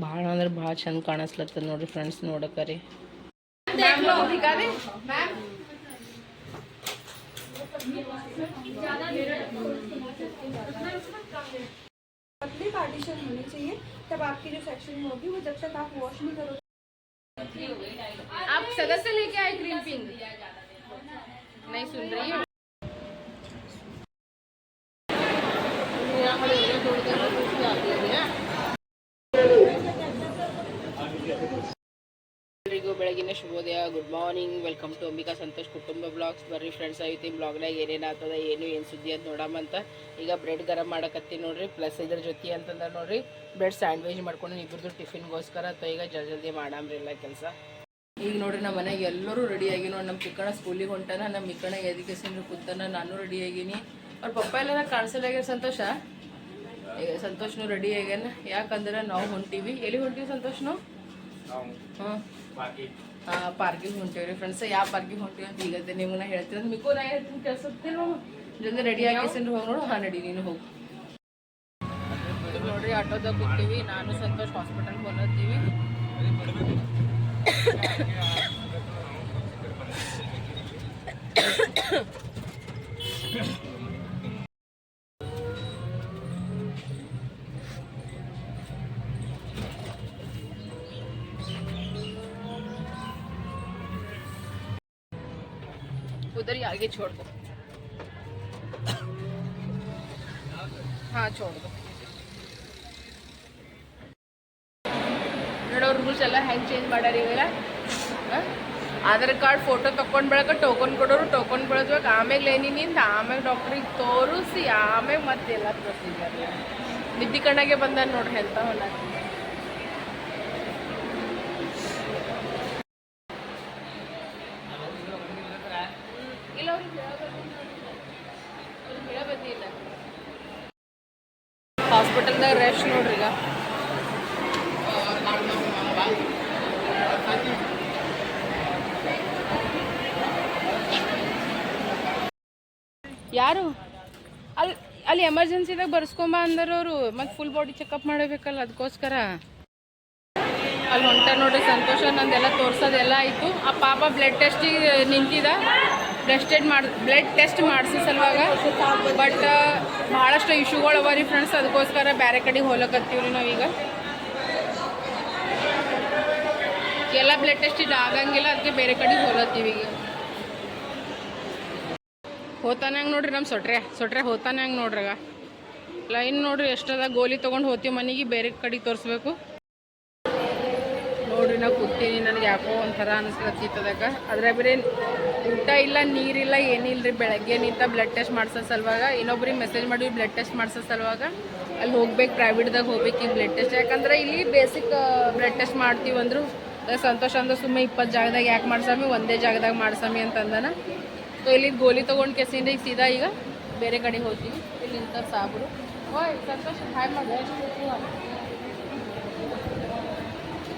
ಭಾಳ ಅಂದ್ರೆ ಭಾಳ ಚಂದ ಕಾಣಿಸ್ಲತ್ತದ ನೋಡ್ರಿ ಫ್ರೆಂಡ್ಸ್ ನೋಡಕ್ಕರಿ पतली पार्टीशन होनी चाहिए तब आपकी जो सेक्शन में होगी वो जब तक आप वॉश नहीं करोगे आप सदस्य लेके आए ग्रीन पिंक नहीं सुन रही हो ಎಲ್ರಿಗೂ ಬೆಳಗಿನ ಶುಭೋದಯ good morning welcome to Ambika Santosh ಕುಟುಂಬ ಬ್ಲಾಗ್ಸ್ ಬರ್ರಿ ಫ್ರೆಂಡ್ಸ್ ಐತಿ ಬ್ಲಾಗ್ನಾಗ ಏನೇನು ಆಗ್ತದ, ಏನು ಏನು ಸುದ್ದಿ ಅಂತ. ನೋಡಮ್ಮಂತ ಈಗ ಬ್ರೆಡ್ ಗರಂ ಮಾಡಕತ್ತಿ ನೋಡ್ರಿ ಪ್ಲಸ್ ಇದ್ರ ಜೊತೆ ಅಂತಂದ್ರೆ ನೋಡ್ರಿ ಬ್ರೆಡ್ ಸ್ಯಾಂಡ್ವಿಚ್ ಮಾಡ್ಕೊಂಡು ಇಬ್ಬರದು ಟಿಫಿನ್ಗೋಸ್ಕರ ಅಥವಾ ಈಗ ಜಲ್ದಿ ಜಲ್ದಿ ಮಾಡಾಮ್ರಿ ಎಲ್ಲ ಕೆಲಸ. ಈಗ ನೋಡ್ರಿ ನಮ್ಮ ಮನೆಗೆ ಎಲ್ಲರೂ ರೆಡಿ ಆಗಿ ನೋಡಿ ನಮ್ಮ ಚಿಕ್ಕಣ್ಣ ಸ್ಕೂಲಿಗೆ ಹೊಂಟಾನ ನಮ್ಮ ಮಿಕ್ಕಣ ಎದಕ್ಕೆ ಕೂತಾನ, ನಾನು ರೆಡಿ ಆಗೀನಿ. ಅವ್ರ ಪಪ್ಪ ಎಲ್ಲ ಕಾಣಿಸಲ್ಲ ಆಗ್ಯಾರ ಸಂತೋಷ? ಈಗ ಸಂತೋಷ್ನು ರೆಡಿ ಆಗ್ಯಾನ, ಯಾಕಂದ್ರೆ ನಾವು ಹೊಂಟೀವಿ. ಎಲ್ಲಿ ಹೊಂಟೀವಿ ಸಂತೋಷ್ನು? ಪಾರ್ಕಿಂಗ್ ಹೊಂಟೀವಿ ರೀ ಫ್ರೆಂಡ್ಸ್ ಯಾವ ಪಾರ್ಕಿಂಗ್ ಹೊಂಟೀವಿ ಅಂತ ಈಗ ನಿಮ್ಮನ್ನ ಹೇಳ್ತೀನಿ ಅಂತ ಮಿಕ್ಕು ನಾ ಹೇಳ್ತೀನಿ ಕೆಲ್ಸಕ್ಕೆ ಜಲ್ದಿ ರೆಡಿ ಆಗಿಸಿಂದ್ರೆ ಹೋಗಿ ನೋಡು ಹಾಂ ನಡಿ ನೀನು ಹೋಗು ನೋಡ್ರಿ ಆಟೋದಾಗ ಕೂತೀವಿ ನಾನು ಸಂತೋಷ್ ಹಾಸ್ಪಿಟಲ್ಗೆ ಹೋಲತ್ತೀವಿ उधर ही आगे छोड़ दो हाँ छोड़ दो ನೋಡೋ ರೂಲ್ಸ್ ಎಲ್ಲ ಹೆಂಗೆ ಚೇಂಜ್ ಮಾಡ್ಯಾರ ಇವೆಲ್ಲ ಆಧಾರ್ ಕಾರ್ಡ್ ಫೋಟೋ ತಕೊಂಡ್ ಬೆಳಕ ಟೋಕನ್ ಕೊಡೋರು ಟೋಕನ್ ಬೆಳೆದ್ಬೇಕು ಆಮೇಲೆ ಲೈನಿನಿಂದ ಆಮೇಲೆ ಡಾಕ್ಟ್ರಿಗೆ ತೋರಿಸಿ ಆಮೇಲೆ ಮತ್ತೆಲ್ಲ ಪ್ರೊಸೀಜರ್ ನಿದ್ದಿ ಕಣ್ಣಾಗೆ ಬಂದ ನೋಡ್ರಿ ಎಂತ ಹೊಲ ಯಾರು? ಅಲ್ಲಿ ಅಲ್ಲಿ ಎಮರ್ಜೆನ್ಸಿದಾಗ ಬರ್ಸ್ಕೊಂಬ ಅಂದರವರು ಮತ್ತೆ ಫುಲ್ ಬಾಡಿ ಚೆಕಪ್ ಮಾಡಬೇಕಲ್ಲ ಅದಕ್ಕೋಸ್ಕರ ಅಲ್ಲಿ ಹೊಂಟ ನೋಡ್ರಿ, ಸಂತೋಷ ನಂದೆಲ್ಲ ತೋರ್ಸೋದೆಲ್ಲ ಆಯಿತು. ಆ ಪಾಪ ಬ್ಲಡ್ ಟೆಸ್ಟಿಗೆ ನಿಂತಿದ. ಬ್ಲಡ್ ಟೆಸ್ಟ್ ಮಾಡಿ ಬ್ಲಡ್ ಟೆಸ್ಟ್ ಮಾಡಿಸಿ ಸಲುವಾಗ. ಬಟ್ ಭಾಳಷ್ಟು ಇಶ್ಯೂಗಳು ಅವ ರೀ ಫ್ರೆಂಡ್ಸ್ ಅದಕ್ಕೋಸ್ಕರ ಬೇರೆ ಕಡೆಗೆ ಹೋಲಕತ್ತೀವಿ ರೀ ನಾವೀಗ ಎಲ್ಲ ಬ್ಲಡ್ ಟೆಸ್ಟ್ ಇದು ಆಗಂಗಿಲ್ಲ ಅದಕ್ಕೆ ಬೇರೆ ಕಡೆ ಹೋಲತ್ತೀವಿ ಈಗ. ಹೋತಾನ್ಯಾಂಗ ನೋಡ್ರಿ ನಮ್ಮ ಸೊಟ್ರೆ. ಸೊಟ್ರೆ ಹೋತಾನ್ಯಾಂಗ ನೋಡ್ರಿ ಲೈನ್ ನೋಡ್ರಿ ಎಷ್ಟದ ಗೋಲಿ ತೊಗೊಂಡು ಹೋತೀವಿ ಮನೆಗೆ, ಬೇರೆ ಕಡೆಗೆ ತೋರಿಸ್ಬೇಕು. ನೋಡ್ರಿ ನಾ ಕೂತೀನಿ ನನಗೆ ಯಾಕೋ ಒಂಥರ ಅನಿಸ್ಲತ್ತಿತ್ತದಾಗ ಅದ್ರ ಬೇರೆ ಊಟ ಇಲ್ಲ ನೀರಿಲ್ಲ ಏನಿಲ್ಲ ರೀ ಬೆಳಗ್ಗೆ ನಿಂತ ಬ್ಲಡ್ ಟೆಸ್ಟ್ ಮಾಡ್ಸೋ ಸಲುವಾಗ, ಇನ್ನೊಬ್ರಿಗೆ ಮೆಸೇಜ್ ಮಾಡಿ ಬ್ಲಡ್ ಟೆಸ್ಟ್ ಮಾಡ್ಸೋ ಸಲುವಾಗ ಅಲ್ಲಿ ಹೋಗ್ಬೇಕು ಪ್ರೈವೇಟ್ದಾಗ ಹೋಗ್ಬೇಕು ಈ ಬ್ಲಡ್ ಟೆಸ್ಟ್ ಯಾಕಂದ್ರೆ ಇಲ್ಲಿ ಬೇಸಿಕ್ ಬ್ಲಡ್ ಟೆಸ್ಟ್ ಮಾಡ್ತೀವಿ ಅಂದರು ಅದೇ ಸಂತೋಷ ಅಂದ್ರೆ ಸುಮ್ಮನೆ ಇಪ್ಪತ್ತು ಜಾಗದಾಗ ಯಾಕೆ ಮಾಡ್ಸಾಮಿ ಒಂದೇ ಜಾಗದಾಗ ಮಾಡ್ಸಾಮಿ ಅಂತಂದನ. ಸೊ ಇಲ್ಲಿ ಗೋಲಿ ತೊಗೊಂಡು ಕೆಸಿಂದ ಈಗ ಸೀದಾ ಈಗ ಬೇರೆ ಕಡೆ ಹೋಗ್ತೀವಿ ಇಲ್ಲಿ ನಿಂತ ಸಾಬರು. ಓಯ್, ಸಂತೋಷ, ಹಾಯ್ ಮಾಡಿ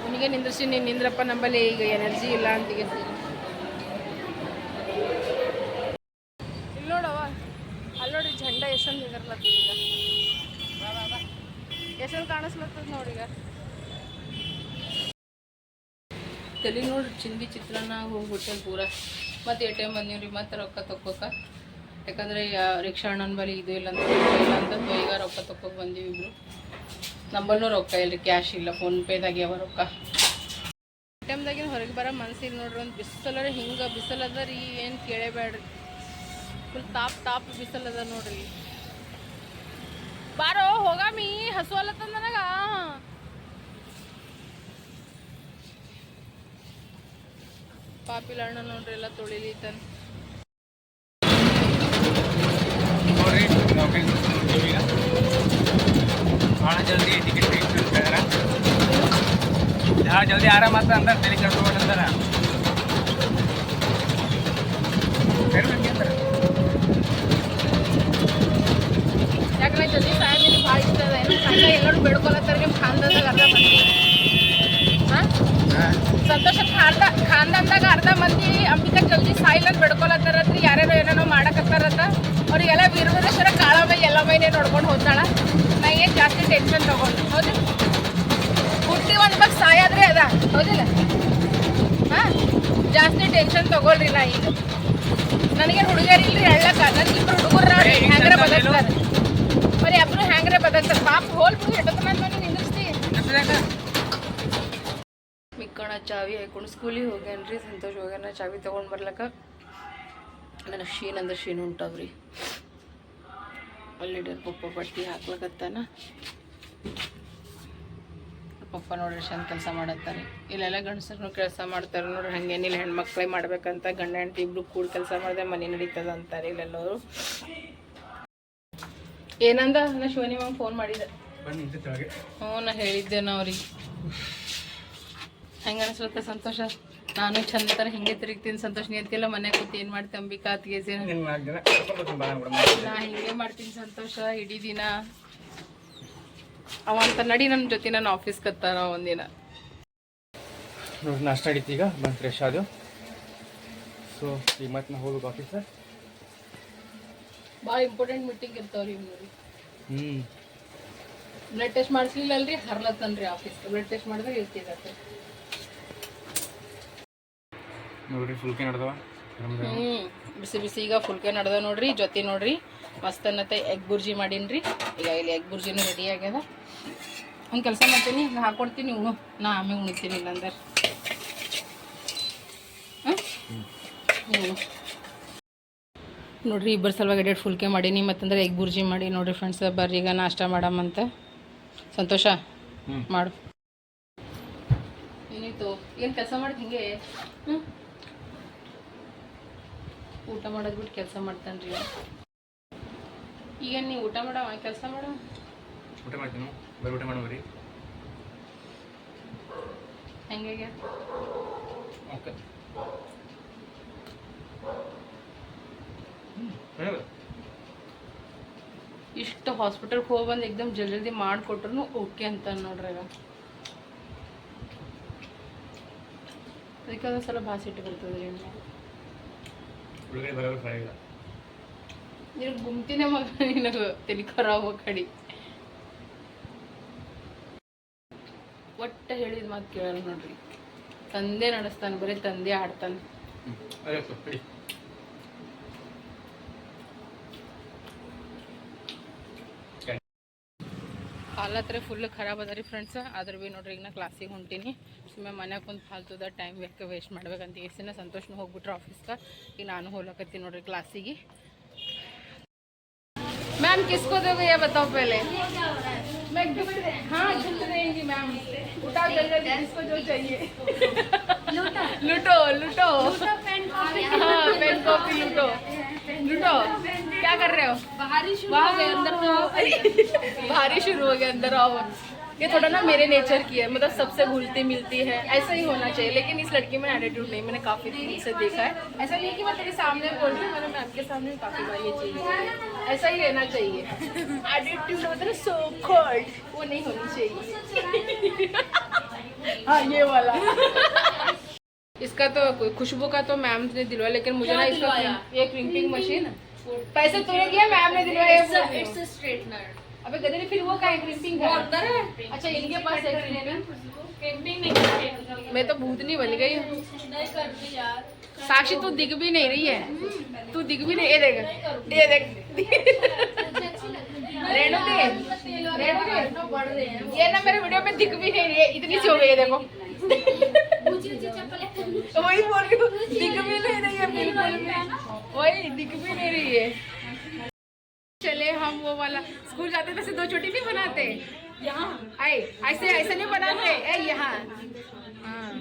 ಅವನಿಗೆ ನಿಂದ್ರಿಸಿ, ನೀನು ನಿಂದ್ರಪ್ಪ ನಂಬಲ್ಲಿ ಈಗ ಎನರ್ಜಿ ಇಲ್ಲ ಅಂತಿಗೆ ಇಲ್ಲಿ ನೋಡವ ಅಲ್ಲಿ ನೋಡಿ ಝಂಡ ಎಷ್ಟೊಂದು ನಿಂದಿರ್ಲತ್ತದ ಈಗ. ಎಷ್ಟೊಂದು ಕಾಣಿಸ್ಲತ್ತದ ನೋಡೀಗ ತಲೆ ನೋಡಿ ಚಿಂದಿ ಚಿತ್ರಾನ್ನ ಹೋಗ್ಬಿಟ್ಟೆ ಪೂರ. ಮತ್ತೆ ಎ ಟಿ ಎಂ ರೀ ಮತ್ತೆ ರೊಕ್ಕ ತಕ್ಕೋಕ? ಯಾಕಂದ್ರೆ ಯಾ- ರಿಕ್ಷಾ ಅಣ್ಣನ ಬಳಿ ಇದು ಇಲ್ಲ ಅಂತ ಇಲ್ಲ ಅಂತ ಈಗ ರೊಕ್ಕ ತಕ್ಕೋಕ್ ಬಂದೀವಿ ಇಬ್ರು. ನಂಬಲ್ನೂ ರೊಕ್ಕ ಇಲ್ರಿ ಕ್ಯಾಶ್ ಇಲ್ಲ ಫೋನ್ ಪೇದಾಗ ಯಾವ ರೊಕ್ಕ. ಟೈಮ್ದಾಗಿನ ಹೊರಗೆ ಬರೋ ಮನ್ಸಿಲ್ಲ ನೋಡ್ರಿ, ಒಂದು ಬಿಸಿಲರ ಹಿಂಗೆ ಬಿಸಿಲದ ರೀ, ಏನು ಕೇಳೇಬೇಡ್ರಿ ಫುಲ್ ತಾಪ್ ತಾಪ್ ಬಿಸಿಲದ ನೋಡ್ರಿ. ಬಾರೋ ಹೋಗಾಮಿ ಹಸು ಅಲ್ಲತ್ತಂದ ನನಗ. ಪಾಪಿಲ ಅಣ್ಣ ನೋಡ್ರಿ ಎಲ್ಲ ನೌಕರಿ ಭಾಳ ಜಲ್ದಿ ಟಿಕೆಟ್ ತೆಗಿಸ್ತಾರೆ ಭಾಳ ಜಲ್ದಿ ಆರಾಮ ಅಂತ ಅಂತಾರೆ ತಲೆ ಕಟ್ಕೊಂಡಂತಾರ. ಯಾಕಂದ್ರೆ ಜಲ್ದಿ ಸಾಯಬೇಕು ಭಾಳ ಇಷ್ಟ ಅದ ಎಲ್ಲರೂ ಬೇಡ್ಕೊಳತ್ತಾರ ನಿಮ್ಮ ಖಾನ್ದಾಗ ಅರ್ಧ ಹಾಂ ಸಂತೋಷ ಖಾನ್ದ ಖಾನ್ದಂದಾಗ ಅರ್ಧ ಮಂದಿ ಅಂಬಿಕಾ ಜಲ್ದಿ ಸಾಯಿಲ್ ಅಂತ ಬೇಡ್ಕೊಳತ್ತಾರತ್ರಿ ಯಾರ್ಯಾರು ಏನೇನೋ ಮಾಡಕತ್ತಾರತ್ತ. ಅವ್ರಿಗೆಲ್ಲ ವೀರಭದ್ರೇಶ್ವರ ಕಾಳಮೈ ಎಲ್ಲ ಮೈನೇ ನೋಡ್ಕೊಂಡು ಹೋಗ್ತಾಳ. ನಾ ಏನು ಜಾಸ್ತಿ ಟೆನ್ಷನ್ ತೊಗೊಂಡು ಹೌದು ಹುಟ್ಟಿ ಹೌದಿಲ್ಲ? ಹಾಂ? ಜಾಸ್ತಿ ಟೆನ್ಷನ್ ತಗೊಳ್ರಿ ನಾ ಈಗ. ನನಗೇನು ಹುಡುಗಿಯರಿಲ್ರಿ ಹೇಳಕ್ಕ ನನ್ ಇಬ್ರು ಹುಡುಗರ ಹ್ಯಾಂಗ್ರೆ ಬದಕ್ತಾರೆ. ಬರೀ ಅಬ್ರು ಹ್ಯಾಂಗ್ರೆ ಬದಕ್ತಾರೆ. ಪಾಪ ಹೋಲ್ ಬಿಡು ಎಷ್ಟೊತ್ತನ ನಾನು ನಿಂದಿರ್ಸ್ತಿ. ಚಾವಿ ಹಾಕೊಂಡು ಸ್ಕೂಲಿಗೆ ಹೋಗ್ಯಾನ್ರಿ ಸಂತೋಷ ಹೋಗ್ಯಾನ ಚಾವಿ ತೊಗೊಂಡು ಬರ್ಲಕ್ಕ. ನನಗೆ ಶೀನ್ ಅಂದ್ರೆ ಶೀನ್ ಉಂಟಾವ್ರಿ. ಅಲ್ಲಿ ಪಪ್ಪ ಬಟ್ಟೆ ಹಾಕ್ಲಕತ್ತಾನ. ಪಪ್ಪ ನೋಡ್ರಿ ಚಂದ ಕೆಲಸ ಮಾಡತ್ತಾರೆ. ಇಲ್ಲೆಲ್ಲ ಗಂಡಸರು ಕೆಲಸ ಮಾಡ್ತಾರೆ ನೋಡ್ರಿ ಹಂಗೇನಿಲ್ಲ ಹೆಣ್ಮಕ್ಳೇ ಮಾಡ್ಬೇಕಂತ ಗಂಡ ಹೆಂಡತಿ ಇಬ್ರು ಕೂಡ ಕೆಲಸ ಮಾಡಿದೆ ಮನೆ ನಡೀತದ ಅಂತಾರೆ ಇಲ್ಲೆಲ್ಲರು. ಏನಂದ? ನಾ ಶಿವನಿ ಮ್ಯಾಮ್ ಫೋನ್ ಕೆಳಗೆ. ಹ್ಞೂ ನಾ ಹೇಳಿದ್ದೆ ನಾ ಅವ್ರಿಗೆ ಹೆಂಗೆ ಸ್ವಲ್ಪ ಸಂತೋಷ? ನಾನು ಚಂದ ತರ ಹಿಂಗೆ ತಿರುಗ್ತೀನಿ ಸಂತೋಷ ನೀ ಅಂತಿಲ್ಲ ಮನೆ ಕೂತು ಏನು ಮಾಡ್ತೀನಿ ಅಂಬಿಕಾ ಅತ್ತಿಗೆ. ನಾ ಹಿಂಗೆ ಮಾಡ್ತೀನಿ ಸಂತೋಷ ಇಡೀ ದಿನ. ಅವ ಅಂತ ನಡಿ ನನ್ನ ಜೊತೆ ನಾನು ಆಫೀಸ್ ಕತ್ತಾನ ಒಂದಿನ. ನೋಡಿ ನಾಷ್ಟ ನಡೀತಿ ಈಗ ಬಂದು ಫ್ರೆಶ್ ಆದು ಸೊ ಈಗ ಮತ್ತೆ ನಾ ಹೋಗ್ಬೇಕು ಆಫೀಸ್ ಭಾಳ ಇಂಪಾರ್ಟೆಂಟ್ ಮೀಟಿಂಗ್ ಇರ್ತಾವ್ರಿ ಇವ್ರಿ ಹ್ಞೂ ಬ್ಲಡ್ ಟೆಸ್ಟ್ ಮಾಡಿಸ್ಲಿಲ್ಲ ಅಲ್ರಿ ಹರ್ಲತ್ತನ್ರಿ ಆಫೀಸ್ ಬ್ಲಡ್ ಟೆಸ್ಟ್ ಮಾಡಿದ್ರೆ ಇರ್ತಿರತ್ತೆ ನೋಡ್ರಿ ಫುಲ್ಕೆ ನಡೆದವ? ಹ್ಞೂ ಬಿಸಿ ಬಿಸಿ ಈಗ ಫುಲ್ಕೆ ನಡೆದ ನೋಡ್ರಿ ಜೊತೆ ನೋಡ್ರಿ ಮಸ್ತ್ ಅನ್ನತ್ತೆ ಎಗ್ ಬುರ್ಜಿ ಮಾಡೀನ್ರಿ. ಈಗ ಇಲ್ಲಿ ಎಗ್ ಬುರ್ಜಿನೂ ರೆಡಿ ಆಗ್ಯದ. ಒಂದು ಕೆಲಸ ಮಾಡ್ತೀನಿ ಹಿಂಗೆ ಹಾಕೊಡ್ತೀನಿ ಉಣ್ಣು ನಾ ಆಮೇಲೆ ಉಣ್ತೀನಿ ಇಲ್ಲಂದ್ರೆ. ಹ್ಞೂ ನೋಡ್ರಿ ಇಬ್ಬರು ಸಲುವಾಗಿ ಎಡೆಡ್ ಫುಲ್ಕೆ ಮಾಡೀನಿ ಮತ್ತಂದ್ರೆ ಎಗ್ ಬುರ್ಜಿ ಮಾಡಿ ನೋಡ್ರಿ ಫ್ರೆಂಡ್ಸ್ ಬರ್ರಿ ಈಗ ನಾಷ್ಟ ಮಾಡಮ್ಮಂತ ಸಂತೋಷ. ಮಾಡು. ಏನಿತ್ತು ಏನು ಕೆಲಸ ಮಾಡಿ ಹಿಂಗೆ? ಹ್ಞೂ ಊಟ ಮಾಡೋದು ಬಿಟ್ಟು ಕೆಲಸ ಮಾಡ್ತಾನೆ ರೀ ಈಗ ನೀವು ಊಟ ಮಾಡವ? ಕೆಲಸ ಮಾಡವ ಊಟ ಮಾಡ್ತೀನಿ ಬರೀ ಊಟ ಮಾಡೋರಿ ಹೆಂಗೆ ಓಕೆ. ಇಷ್ಟು ಹಾಸ್ಪಿಟಲ್ಗೆ ಹೋಗಿ ಬಂದು ಎಕ್ದಮ್ ಜಲ್ದಿ ಜಲ್ದಿ ಮಾಡಿಕೊಟ್ರು ಓಕೆ ಅಂತ ನೋಡ್ರಿ ಈಗ ಅದಕ್ಕೆ ಸ್ವಲ್ಪ ಸಲ ಭಾಳ ಸಿಟ್ಟು ಬರ್ತದೆ ರೀ ಒಳಗಡೆ ಬರೋರು ಗುಮ್ತಿನೇ ಮಗ ನಿನಗೆ ಕಡಿ ಒಟ್ಟ ಹೇಳಿದ ಮಾತು ಕೇಳಲ್ಲ ನೋಡ್ರಿ. ತಂದೆ ನಡೆಸ್ತಾನೆ ಬರೀ ತಂದೆ ಆಡ್ತಾನೆ. ಹ್ಞೂ ಅದೇ ಬಿಡಿ ಹಾಲ್ ಹತ್ರ ಫುಲ್ ಖರಾಬ್ ಅದ ರೀ ಫ್ರೆಂಡ್ಸ್ ಆದ್ರೆ ಭೀ ನೋಡ್ರಿ ಈಗ ನಾ ಕ್ಲಾಸಿಗೆ ಹೊಂಟೀನಿ ಸುಮ್ಮನೆ ಮನ್ಯಾಗ ಕುಂತು ಫಾಲ್ತುದ ಟೈಮ್ ಬೇಕು ವೇಸ್ಟ್ ಮಾಡ್ಬೇಕಂತ ಎಷ್ಟಿನ ಸಂತೋಷನ ಹೋಗ್ಬಿಟ್ರೆ ಆಫೀಸ್ಗೆ ಈಗ ನಾನು ಹೋಗ್ಲಕತ್ತೀನಿ ನೋಡ್ರಿ ಕ್ಲಾಸಿಗೆ मैम किसको दोगे ये बताओ पहले मैं गिफ्ट हाँ गिफ्ट देंगी मैम उठाओ जल्दी जिसको जो चाहिए लूटो लूटो हाँ पेन कॉपी लूटो लूटो क्या कर रहे हो? बाहरी शुरू हो गए अंदर तो बाहरी शुरू हो गया अंदर आओ। ये थोड़ा ना मेरे नेचर की है मतलब सबसे घुलती मिलती है ऐसा ही होना चाहिए। लेकिन इस लड़की में एटीट्यूड नहीं मैंने काफ़ी दिन से देखा है। ऐसा नहीं कि मैं तेरे सामने बोल रही हूँ मैंने मैम के सामने भी काफ़ी बार ये चीज़ ऐसा ही रहना चाहिए। एटीट्यूड मतलब सो कोल्ड वो नहीं होनी चाहिए। हाँ ये वाला। इसका तो खुशबू का तो मैम ने दिलवाया लेकिन मुझे ना इसका ये क्रिम्पिंग मशीन पैसे तूने दिया मैम ने बोल रही हूँ। स्ट्रेटनर अबे गधे फिर वो का। है? क्रिम्पिंग का अच्छा इनके पास है क्रिम्पिंग मैं तो भूतनी बन गई हूँ। साक्षी तू दिख भी नहीं रही है। तू दिख भी नहीं ये देख। ये देख। रेणु दे रेणु दे ये ना मेरे वीडियो में दिख भी नहीं रही है। इतनी सी हो गई है देखो। वही बोल रही हूँ दिख भी नहीं रही है बिल्कुल वही दिख भी नहीं रही है। चले हम वो वाला। स्कूल जाते थे दो चोटी नहीं बनाते? यहाँ। आए ऐसे ऐसे नहीं बनाते? ए यहाँ। हाँ।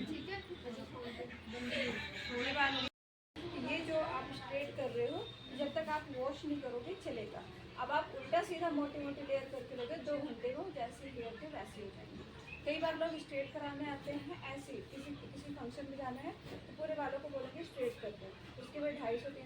ये जो आप स्ट्रेट कर रहे हो जब तक आप वॉश नहीं करोगे चलेगा। अब आप उल्टा सीधा मोटे मोटे लेयर करके लोगे दो घंटे को जैसे हेयर थे वैसे हो जाएँगे। कई बार लोग स्ट्रेट कराने आते हैं ऐसे किसी किसी फ़ंक्शन में जाना है तो पूरे बालों को बोलेंगे स्ट्रेट कर दो। उसके बाद ढाई सौ तीन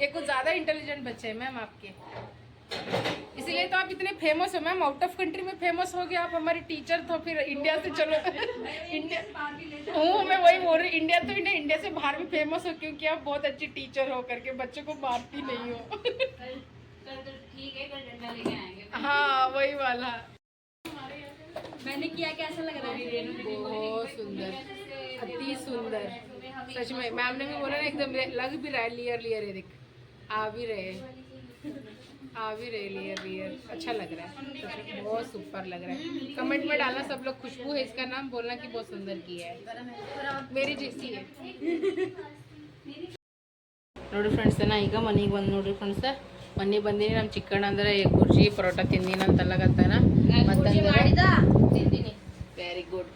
ये कुछ ज़्यादा इंटेलिजेंट बच्चे हैं मैम आपके। इसीलिए तो आप इतने फ़ेमस हो मैम आउट ऑफ़ कंट्री में फ़ेमस हो गए आप हमारे टीचर तो फिर इंडिया से चलो। इंडिया हूँ मैं वही बोल रही इंडिया तो इंडिया इंडिया से बाहर भी फ़ेमस हो क्योंकि आप बहुत अच्छी टीचर हो करके बच्चों को मारती नहीं हो। है आएँगे। हाँ वही वाला। मैंने किया कैसा लग रहा है? बहुत सुंदर अति सुंदर। सच में मैम ने भी बोला ना एकदम रे- लग भी रहा है लियर लियर है देख आ भी रहे आ भी रहे लियर लियर अच्छा लग रहा है सच में बहुत सुपर लग रहा है कमेंट में डालना सब लोग खुशबू है इसका नाम बोलना कि बहुत सुंदर किया है मेरी जैसी है ನೋಡಿ ಫ್ರೆಂಡ್ಸ್ ನಾ ಈಗ ಮನೆಗೆ ಬಂದು ನೋಡ್ರಿ ಫ್ರೆಂಡ್ಸ್ ಮನೆಗೆ ಬಂದೀನಿ ನಮ್ಮ ಚಿಕ್ಕಣ್ಣ ಅಂದ್ರೆ ಗುರ್ಜಿ ಪರೋಟ ತಿಂದಿನ ಅಂತಲ್ಲಗತ್ತಾನ ತಿಂದಿನಿ ವೆರಿ ಗುಡ್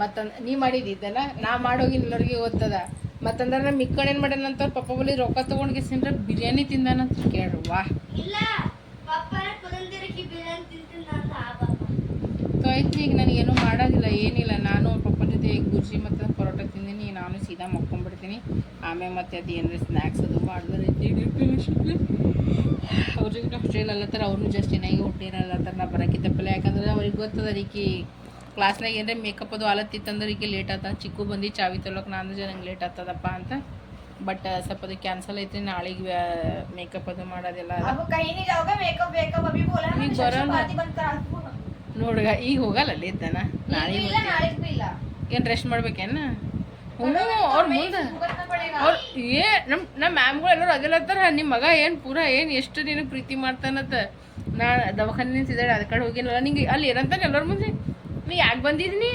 ಮತ್ತಂದ್ ನೀ ಮಾಡಿದ್ದಿದ್ದಲ್ಲ ನಾ ಮಾಡೋಗಿ ಎಲ್ಲರಿಗೆ ಓದ್ತದ ಮತ್ತಂದ್ರೆ ನಮ್ಮ ಇಕ್ಕಡೆ ಏನು ಮಾಡ್ಯಾನಂತ ಅಂತ ಪಪ್ಪ ಬಳಿ ರೊಕ್ಕ ತೊಗೊಂಡು ಗೆಸಿಂದ್ರೆ ಬಿರಿಯಾನಿ ತಿಂದಾನಂತ ಕೇಳ್ರಿ ವಾ ಆಯ್ತು ಈಗ ನನಗೇನು ಮಾಡೋದಿಲ್ಲ ಏನಿಲ್ಲ. ನಾನು ಪಪ್ಪನ ಜೊತೆ ಗುರ್ಜಿ ಮತ್ತು ಪರೋಟ ತಿಂದೀನಿ ನಾನು ಸೀದಾ ಮಕ್ಕೊಂಡ್ಬಿಡ್ತೀನಿ ಆಮೇಲೆ ಮತ್ತೆ ಅದು ಏನಾರ ಸ್ನ್ಯಾಕ್ಸ್ ಅದು ಮಾಡಿದ್ರೆ ಅವ್ರ ಜೊತೆ ಅಲ್ಲ ಅಲ್ಲತ್ತಾರ ಅವ್ರನ್ನೂ ಜಸ್ಟ್ ಏನಾಗಿ ಥರ ನಾ ಬರೋಕ್ಕಿದ್ದಪ್ಪಲ್ಲ ಯಾಕಂದ್ರೆ ಅವ್ರಿಗೆ ಗೊತ್ತದ ಈಕಿ ಕ್ಲಾಸ್ನಾಗ ಏನರ ಮೇಕಪ್ ಅದು ಆಲತ್ತಿತ್ತಂದ್ರೆ ಈಗ ಲೇಟ್ ಆತ. ಚಿಕ್ಕು ಬಂದು ಚಾವಿ ತೊಳಕ್ ನಾನು ನಂಗೆ ಲೇಟ್ ಆಗ್ತದಪ್ಪ ಅಂತ. ಬಟ್ ಸ್ವಲ್ಪ ಅದು ಕ್ಯಾನ್ಸಲ್ ಐತ್ರಿ ನಾಳೆಗೆ ಮೇಕಪ್ ಅದು ಮಾಡೋದಿಲ್ಲ ಈಗ ಬರೋಣ ನೋಡ್ಗ ಈಗ ಹೋಗಲ್ಲ ಅಲ್ಲಿ ಇದ್ದಾನ ನಾಳೆ ಏನು ರೆಸ್ಟ್ ಮಾಡ್ಬೇಕೇನ? ಹ್ಞೂ ಅವ್ರ ಮುಂದೆ ಅವ್ರು ಏ ನಮ್ಮ ನಮ್ಮ ಮ್ಯಾಮ್ಗಳು ಎಲ್ಲರೂ ಅದಲ್ಲತ್ತಾರ ನಿಮ್ಮ ಮಗ ಏನು ಪೂರ ಏನು ಎಷ್ಟು ನೀನು ಪ್ರೀತಿ ಮಾಡ್ತಾನತ್ತ ನಾ ದವಾಖಾನೆ ನಿಂತಿದ್ದಾಳೆ ಅದ ಕಡೆ ಹೋಗಿನಲ್ಲ. ನಿಂಗೆ ಅಲ್ಲಿ ಏನಂತಾನೆ ಎಲ್ಲರ ಮುಂದೆ? ನೀ ಯಾಕೆ ಬಂದಿದ್ದೀನಿ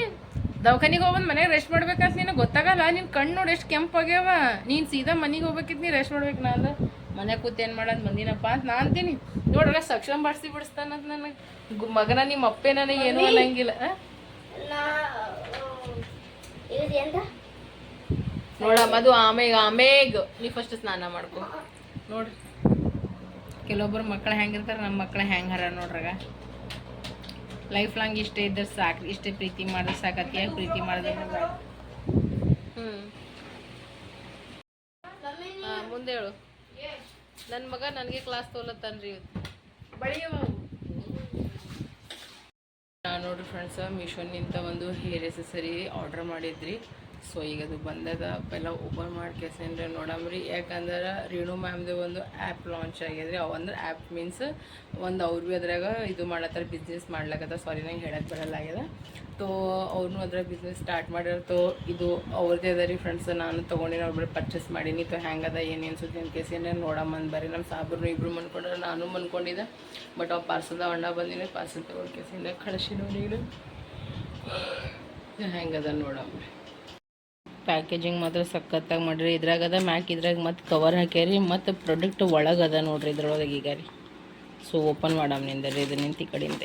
ದವಾಖಾನಿಗೆ ಹೋಗ್ಬಂದು ಮನೆಗೆ ರೆಸ್ಟ್ ಮಾಡ್ಬೇಕಂತ ನಿನಗೆ ಗೊತ್ತಾಗಲ್ಲ? ನಿನ್ನ ಕಣ್ಣು ನೋಡಿ ಎಷ್ಟು ಕೆಂಪಾಗ್ಯಾವ. ನೀನು ಸೀದಾ ಮನೆಗೆ ಹೋಗ್ಬೇಕಿತ್ತು ನೀ ರೆಸ್ಟ್ ಮಾಡ್ಬೇಕು ನಾ ಅಂದ್ರೆ ಮನೆ ಕೂತ್ ಏನು ಮಾಡೋದು ಬಂದಿನಪ್ಪ ಅಂತ ನಾ ಅಂತೀನಿ. ನೋಡ್ರ ಸಕ್ಷಮ ಬಾಡಿಸಿ ಬಿಡಿಸ್ತಾನಂತ ನನಗೆ. ಮಗನ ನಿಮ್ಮ ಅಪ್ಪೆ ನನಗೆ ಏನೂ ಅನ್ನಂಗಿಲ್ಲ. ನೋಡಮ್ಮ ಮದು ಆಮೇಗ ಆಮೇಗ ನೀ ಫಸ್ಟ್ ಸ್ನಾನ ಮಾಡ್ಕೊ. ನೋಡ್ರಿ. ಕೆಲವೊಬ್ಬರು ಮಕ್ಳು ಹೆಂಗಿರ್ತಾರೆ ನಮ್ಮ ಮಕ್ಕಳು ಹೆಂಗೆ ಹರ ನೋಡ್ರಾಗ. ಲೈಫ್ ಲಾಂಗ್ ಇಷ್ಟೇ ಇದ್ರೆ ಸಾಕು. ಇಷ್ಟೇ ಪ್ರೀತಿ ಮಾಡಿದ್ರೆ ಸಾಕು ಅತಿಯಾಗಿ ಪ್ರೀತಿ ಮಾಡಿದ್ರೆ ಹ್ಞೂ ಮುಂದೆ ಹೇಳು. ನನ್ನ ಮಗ ನನಗೆ ಕ್ಲಾಸ್ ತೋಲತ್ತನ್ರಿ ಇವತ್ತು. ನೋಡ್ರಿ ಫ್ರೆಂಡ್ಸ್ ಮೀಶೋನಿಂದ ಒಂದು ಹೇರ್ ಎಸೆಸರಿ ಆರ್ಡರ್ ಮಾಡಿದ್ರಿ. ಸೊ ಈಗ ಅದು ಬಂದದ ಪೆಲ್ಲ ಓಪನ್ ಮಾಡಿ ಕೆಸಂದ್ರೆ ನೋಡಮ್ರಿ ಯಾಕಂದ್ರೆ ರೇಣು ಮ್ಯಾಮ್ದು ಒಂದು ಆ್ಯಪ್ ಲಾಂಚ್ ಆಗ್ಯದ್ರಿ. ಅವು ಅಂದ್ರೆ ಆ್ಯಪ್ ಮೀನ್ಸ್ ಒಂದು ಅವ್ರು ಭೀ ಅದ್ರಾಗ ಇದು ಮಾಡತ್ತಾರ ಬಿಸ್ನೆಸ್ ಮಾಡ್ಲಕತ್ತ ಸಾರಿ ನಂಗೆ ಹೇಳಕ್ಕೆ ಬರಲ್ಲ ಆಗ್ಯದ ತೋ ಅವ್ರನ್ನೂ ಅದ್ರಾಗ ಬಿಸ್ನೆಸ್ ಸ್ಟಾರ್ಟ್ ಮಾಡ್ಯಾರ. ತೋ ಇದು ಅವ್ರದ್ದೇ ಅದ ರೀ ಫ್ರೆಂಡ್ಸ್ ನಾನು ತೊಗೊಂಡಿನಿ, ಅವ್ರ ಬಳಿ ಪರ್ಚೇಸ್ ಮಾಡೀನಿ. ತೋ ಹೆಂಗದ ಏನು ಸುದ್ದಿ ಅಂತ ಕೇಸಿ ನೋಡಮ್ಮಂದು ಬರ್ರಿ ನಮ್ಮ ಸಾಬ್ರು ಇಬ್ರು ಮನ್ಕೊಂಡ್ರೆ, ನಾನು ಮನ್ಕೊಂಡಿದ್ದೆ. ಬಟ್ ಅವ್ರು ಪಾರ್ಸಲ್ದ ಅಣ್ಣ ಬಂದಿನಿ ಪಾರ್ಸಲ್ ತಗೊಂಡು ಕೇಸಿಂದ ಕಳಿಸಿ ನೋಡಿ ಹೆಂಗದ ನೋಡಮ್ಮ ಪ್ಯಾಕೇಜಿಂಗ್ ಮಾತ್ರ ಸಖತ್ತಾಗಿ ಮಾಡಿರಿ. ಇದ್ರಾಗದ ಮ್ಯಾಕ್, ಇದ್ರಾಗ ಮತ್ತೆ ಕವರ್ ಹಾಕ್ಯಾರಿ, ಮತ್ತು ಪ್ರಾಡಕ್ಟ್ ಒಳಗದ ನೋಡ್ರಿ ಇದ್ರೊಳಗೆ ಈಗ ರೀ. ಸೊ ಓಪನ್ ಮಾಡಮ್ನಿಂದ ರೀ, ಇದು ನಿಂತು ಈ ಕಡೆಯಿಂದ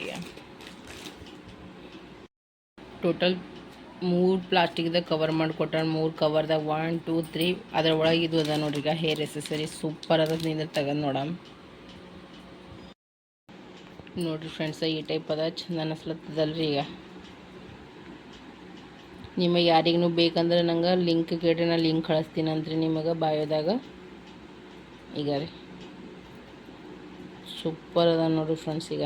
ಟೋಟಲ್ ಮೂರು ಪ್ಲಾಸ್ಟಿಕ್ದಾಗ ಕವರ್ ಮಾಡಿಕೊಟ್ಟಾರ ಮೂರು ಕವರ್ದಾಗ ಒನ್ ಟೂ ತ್ರೀ ಅದ್ರ ಒಳಗೆ ಇದು ಅದ ನೋಡ್ರಿ ಈಗ ಹೇರ್ ಎಸೆಸರಿ ಸೂಪರ್ ಅದ ನಿಂದ ತೆಗೆದು ನೋಡಮ್. ನೋಡ್ರಿ ಫ್ರೆಂಡ್ಸ್ ಈ ಟೈಪ್ ಅದ ಚಂದ ಅನಿಸ್ಲತ್ತದಲ್ರಿ ಈಗ. ನಿಮಗೆ ಯಾರಿಗೂ ಬೇಕಂದ್ರೆ ನಂಗೆ ಲಿಂಕ್ ಕೇಳಿ ನಾನು ಲಿಂಕ್ ಕಳಿಸ್ತೀನಂತ್ರಿ ನಿಮಗೆ ಬಾಯೋದಾಗ ಈಗ ರೀ. ಸೂಪರ್ ಅದ ನೋಡ್ರಿ ಫ್ರೆಂಡ್ಸ್ ಈಗ.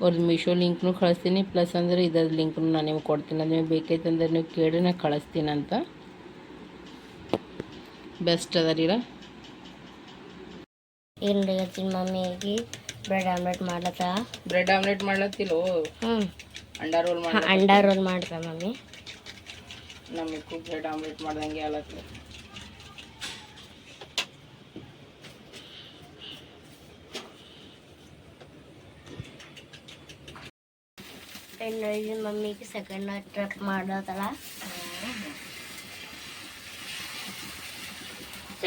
ಅವ್ರದ್ದು ಮೀಶೋ ಲಿಂಕ್ನು ಕಳಿಸ್ತೀನಿ ಪ್ಲಸ್ ಅಂದರೆ ಇದ್ರ ಲಿಂಕ್ನು ನಾನು ನಿಮ್ಗೆ ಕೊಡ್ತೀನಿ. ಅದು ನಿಮಗೆ ಬೇಕೈತಂದ್ರೆ ನೀವು ಕೇಳಿ ನಾನು ಕಳಿಸ್ತೀನಂತ. ಬೆಸ್ಟ್ ಅದ ರೀ ಇಲ್ಲ ಮಮ್ಮಿಗೆ ಬ್ರೆಡ್ ಆಮ್ಲೆಟ್ ಮಾಡ್ಲತ್ತ ಬ್ರೆಡ್ ಆಮ್ಲೆಟ್ ಮಾಡ್ಲತ್ತಿಲ್ಲೋ ಹ್ಞೂ ಅಂಡಾ ರೋಲ್ ಮಾಡಿ ಅಂಡರ್ ರೋಲ್ ಮಾಡ್ತಾ ಮಮ್ಮಿ. ನಮಗೆ ಬ್ರೆಡ್ ಆಮ್ಲೆಟ್ ಮಾಡ್ದಂಗೆ ಆಲತ್ಲ ಇಲ್ಲಿ ಮಮ್ಮಿಗೆ ಸೆಕೆಂಡ್ ಟ್ರಿಪ್ ಮಾಡೋದಲ್ಲ?